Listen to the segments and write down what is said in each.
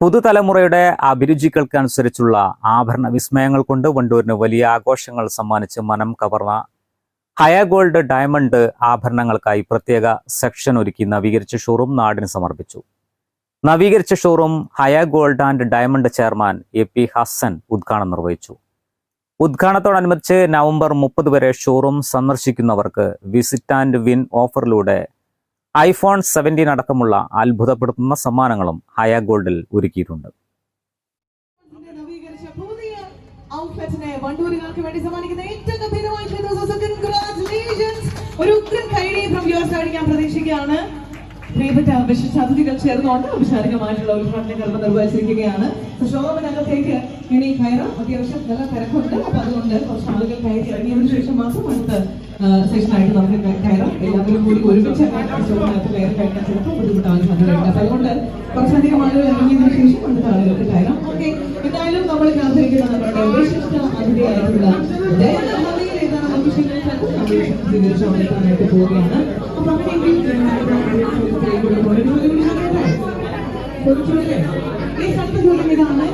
പുതുതലമുറയുടെ അഭിരുചികൾക്കനുസരിച്ചുള്ള ആഭരണ വിസ്മയങ്ങൾ കൊണ്ട് വണ്ടൂരിന് വലിയ ആഘോഷങ്ങൾ സമ്മാനിച്ച് മനം കവർന്ന ഹയ ഗോൾഡ് ഡയമണ്ട് ആഭരണങ്ങൾക്കായി പ്രത്യേക സെക്ഷൻ ഒരുക്കി നവീകരിച്ച ഷോറൂം നാടിന് സമർപ്പിച്ചു. നവീകരിച്ച showroom Haya gold and diamond chairman A P Hasan ഉദ്ഘാടനം നിർവഹിച്ചു. ഉദ്ഘാടനത്തോടനുബന്ധിച്ച് നവംബർ മുപ്പത് വരെ ഷോറൂം സന്ദർശിക്കുന്നവർക്ക് വിസിറ്റ് ആൻഡ് വിൻ ഓഫറിലൂടെ ഐഫോൺ സെവന്റീൻ അടക്കമുള്ള അത്ഭുതപ്പെടുത്തുന്ന സമ്മാനങ്ങളും ഹയ ഗോൾഡിൽ ഒരുക്കിയിട്ടുണ്ട്. പ്രിയപ്പെട്ട വിശിഷ്ട അതിഥികൾ ചേർന്നുകൊണ്ട് ഔപചാരികമായിട്ടുള്ള ഉദ്ഘാടനം നിർവഹിച്ചിരിക്കുകയാണ്. ഷോറൂമിനകത്തേക്ക് ഇനി കയറാം. അത്യാവശ്യം നല്ല തിരക്കുണ്ട്. അപ്പൊ അതുകൊണ്ട് കുറച്ച് ആളുകൾ കയറി ഇറങ്ങിയതിനു ശേഷം മാത്രം അടുത്ത സെഷനായിട്ട് നമുക്ക് കയറാം. എല്ലാവരും കൂടി ഒരുമിച്ച് ഷോറൂമിനകത്ത് കയറി കഴിഞ്ഞാൽ ചിലപ്പോൾ ബുദ്ധിമുട്ടാവാൻ സാധ്യതയുണ്ട് അപ്പൊ അതുകൊണ്ട് കുറച്ചധികം ആളുകൾ ഇറങ്ങിയതിനു ശേഷം അടുത്ത ആളുകൾക്ക് കയറാം. ഓക്കെ. എന്തായാലും നമ്മൾ കാത്തിരിക്കുന്ന നമ്മുടെ വിശിഷ്ട അതിഥിയായിട്ടുള്ള സ്വീകരിച്ചുകൊണ്ടിരിക്കാനായിട്ട് പോവുകയാണ്. അപ്പൊ അങ്ങനെയെങ്കിൽ ഈ സ്ഥലത്ത് ചോദ്യം ഇതാണ്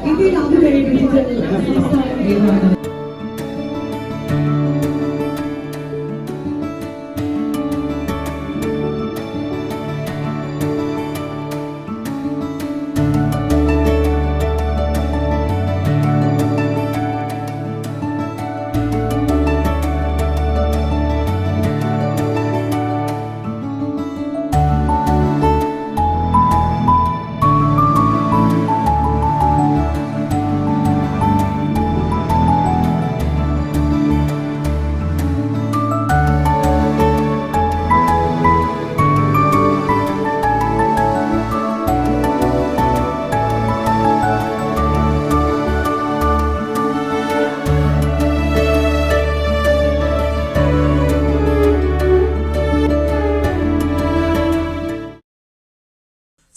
Hindi na ako na-religion.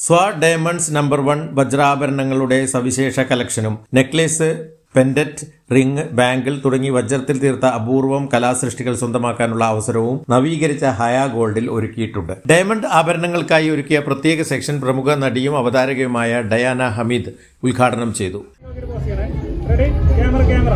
സ്വ ഡയമണ്ട്സ് നമ്പർ വൺ വജ്രാഭരണങ്ങളുടെ സവിശേഷ കളക്ഷനും നെക്ലേസ് പെൻഡറ്റ് റിംഗ് ബാങ്കിൾ തുടങ്ങി വജ്രത്തിൽ തീർത്ത അപൂർവം കലാസൃഷ്ടികൾ സ്വന്തമാക്കാനുള്ള അവസരവും നവീകരിച്ച ഹയ ഗോൾഡിൽ ഒരുക്കിയിട്ടുണ്ട്. ഡയമണ്ട് ആഭരണങ്ങൾക്കായി ഒരുക്കിയ പ്രത്യേക സെക്ഷൻ പ്രമുഖ നടിയും അവതാരകയുമായ ഡയാന ഹമീദ് ഉദ്ഘാടനം ചെയ്തു. ക്യാമറ ക്യാമറ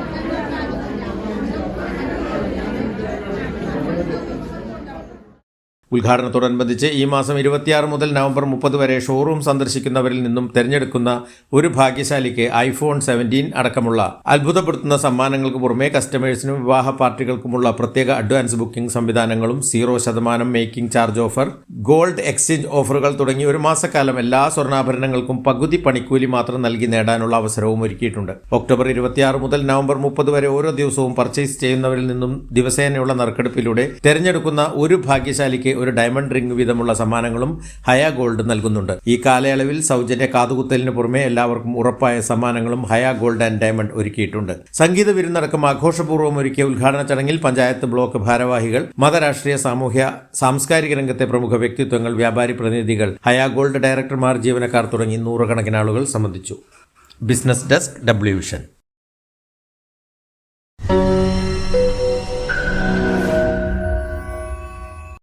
ഉദ്ഘാടനത്തോടനുബന്ധിച്ച് ഈ മാസം ഇരുപത്തിയാറ് മുതൽ നവംബർ മുപ്പത് വരെ ഷോറൂം സന്ദർശിക്കുന്നവരിൽ നിന്നും തിരഞ്ഞെടുക്കുന്ന ഒരു ഭാഗ്യശാലിക്ക് ഐഫോൺ സെവന്റീൻ അടക്കമുള്ള അത്ഭുതപ്പെടുത്തുന്ന സമ്മാനങ്ങൾക്ക് പുറമെ കസ്റ്റമേഴ്സിനും വിവാഹ പാർട്ടികൾക്കുമുള്ള പ്രത്യേക അഡ്വാൻസ് ബുക്കിംഗ് സംവിധാനങ്ങളും സീറോ ശതമാനം making charge offer gold exchange ഓഫറുകൾ തുടങ്ങി ഒരു മാസക്കാലം എല്ലാ സ്വർണാഭരണങ്ങൾക്കും പകുതി പണിക്കൂലി മാത്രം നൽകി നേടാനുള്ള അവസരവും ഒരുക്കിയിട്ടുണ്ട്. ഒക്ടോബർ ഇരുപത്തിയാറ് മുതൽ നവംബർ മുപ്പത് വരെ ഓരോ ദിവസവും പർച്ചേസ് ചെയ്യുന്നവരിൽ നിന്നും ദിവസേനയുള്ള നറുക്കെടുപ്പിലൂടെ തെരഞ്ഞെടുക്കുന്ന ഒരു ഭാഗ്യശാലിക്ക് ഒരു ഡയമണ്ട് റിംഗ് വീതമുള്ള സമ്മാനങ്ങളും ഹയ ഗോൾഡ് നൽകുന്നുണ്ട്. ഈ കാലയളവിൽ സൗജന്യ കാതുകുത്തലിന് പുറമെ എല്ലാവർക്കും ഉറപ്പായ സമ്മാനങ്ങളും ഹയ ഗോൾഡ് ആൻഡ് ഡയമണ്ട് ഒരുക്കിയിട്ടുണ്ട്. സംഗീത വിരുന്നടക്കം ആഘോഷപൂർവം ഒരുക്കിയ ഉദ്ഘാടന ചടങ്ങിൽ പഞ്ചായത്ത് ബ്ലോക്ക് ഭാരവാഹികൾ മതരാഷ്ട്രീയ സാമൂഹ്യ സാംസ്കാരിക രംഗത്തെ പ്രമുഖ വ്യക്തിത്വങ്ങൾ വ്യാപാരി പ്രതിനിധികൾ ഹയ ഗോൾഡ് ഡയറക്ടർമാർ ജീവനക്കാർ തുടങ്ങി നൂറുകണക്കിന് ആളുകൾ സംബന്ധിച്ചു. Business desk W vision.